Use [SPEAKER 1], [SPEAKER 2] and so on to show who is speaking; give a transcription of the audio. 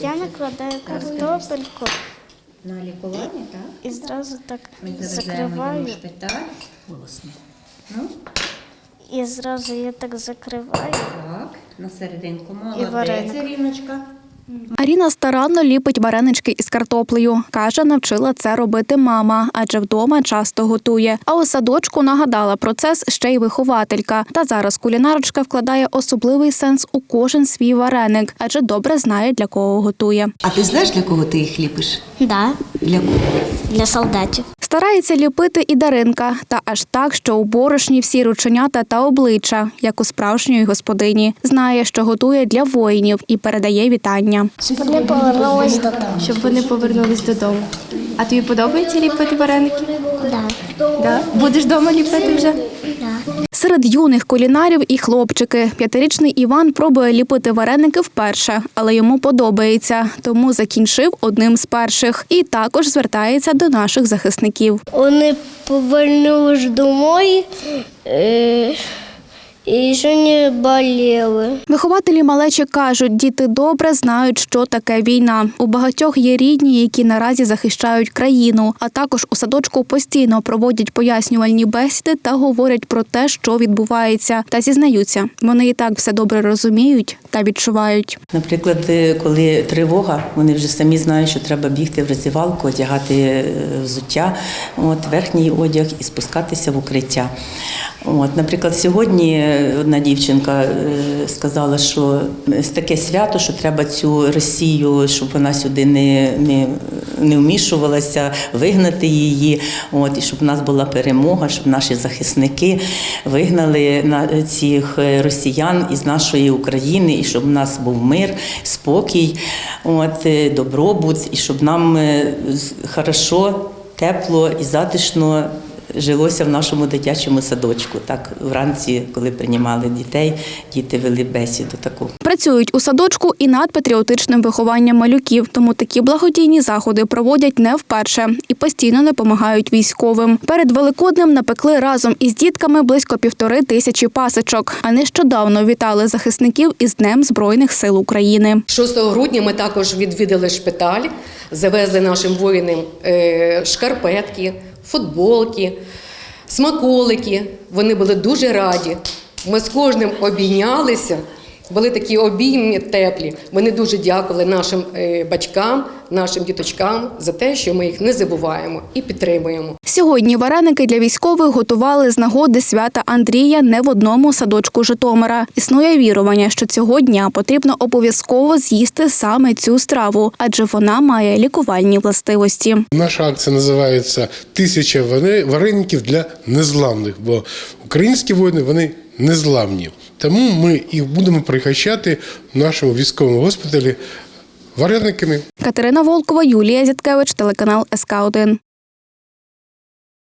[SPEAKER 1] Я накладаю картопельку
[SPEAKER 2] На лікування, так?
[SPEAKER 1] і зразу так
[SPEAKER 2] Ми
[SPEAKER 1] закриваю.
[SPEAKER 2] шпиталь. Голосно. Ну,
[SPEAKER 1] І зразу я так закриваю.
[SPEAKER 2] так, на серединку.
[SPEAKER 1] І вареник.
[SPEAKER 2] Молодець, Ріночка.
[SPEAKER 3] Аріна старанно ліпить варенички із картоплею. Каже, навчила це робити мама, адже вдома часто готує. А у садочку нагадала процес ще й вихователька. Та зараз кулінарочка вкладає особливий сенс у кожен свій вареник, адже добре знає для кого готує.
[SPEAKER 4] А ти знаєш, для кого ти їх ліпиш?
[SPEAKER 1] Да,
[SPEAKER 4] Для кого?
[SPEAKER 1] для солдатів.
[SPEAKER 3] Старається ліпити і Даринка, та аж так, що у борошні всі рученята та обличчя, як у справжньої господині. Знає, що готує для воїнів і передає вітання.
[SPEAKER 1] Щоб вони повернулись додому.
[SPEAKER 5] щоб вони повернулись додому. А тобі подобається ліпити вареники?
[SPEAKER 1] Да.
[SPEAKER 5] Да? Будеш вдома ліпити вже?
[SPEAKER 3] Серед юних кулінарів і хлопчики. П'ятирічний Іван пробує ліпити вареники вперше, але йому подобається, тому закінчив одним з перших. І також звертається до наших захисників.
[SPEAKER 1] Вони повернулись домой е, і ще не боліли.
[SPEAKER 3] Вихователі малечі кажуть, діти добре знають, що таке війна. У багатьох є рідні, які наразі захищають країну. А також у садочку постійно проводять пояснювальні бесіди та говорять про те, що відбувається. Та зізнаються, вони і так все добре розуміють та відчувають.
[SPEAKER 6] Наприклад, е, коли тривога, вони вже самі знають, що треба бігти в роздівалку, одягати е, взуття, от, верхній одяг і спускатися в укриття. От, наприклад, сьогодні одна дівчинка е, сказала, що таке свято, що треба цю Росію, щоб вона сюди не, не, не вмішувалася, вигнати її, от, і щоб в нас була перемога, щоб наші захисники вигнали на цих е, росіян із нашої України, і щоб в нас був мир, спокій, от, е, добробут, і щоб нам хорошо, тепло і затишно жилося в нашому дитячому садочку. Так, вранці, коли приймали дітей, діти вели бесіду таку.
[SPEAKER 3] Працюють у садочку і над патріотичним вихованням малюків, тому такі благодійні заходи проводять не вперше і постійно допомагають військовим. Перед Великоднем напекли разом із дітками близько півтори тисячі пасочок. А нещодавно вітали захисників із Днем Збройних сил України.
[SPEAKER 7] 6 грудня ми також відвідали шпиталь, завезли нашим воїнам е, шкарпетки, футболки, смаколики. Вони були дуже раді. Ми з кожним обійнялися. Були такі обійми теплі. Вони дуже дякували нашим е, батькам, нашим діточкам за те, що ми їх не забуваємо і підтримуємо.
[SPEAKER 3] Сьогодні вареники для військових готували з нагоди свята Андрія не в одному садочку Житомира. Існує вірування, що цього дня потрібно обов'язково з'їсти саме цю страву, адже вона має лікувальні властивості.
[SPEAKER 8] Наша акція називається Тисяча варе- вареників для незламних, бо українські воїни вони незламні. Тому ми їх будемо прихищати в нашому військовому госпіталі варениками.
[SPEAKER 3] Катерина Волкова, Юлія Зіткевич, телеканал СК 1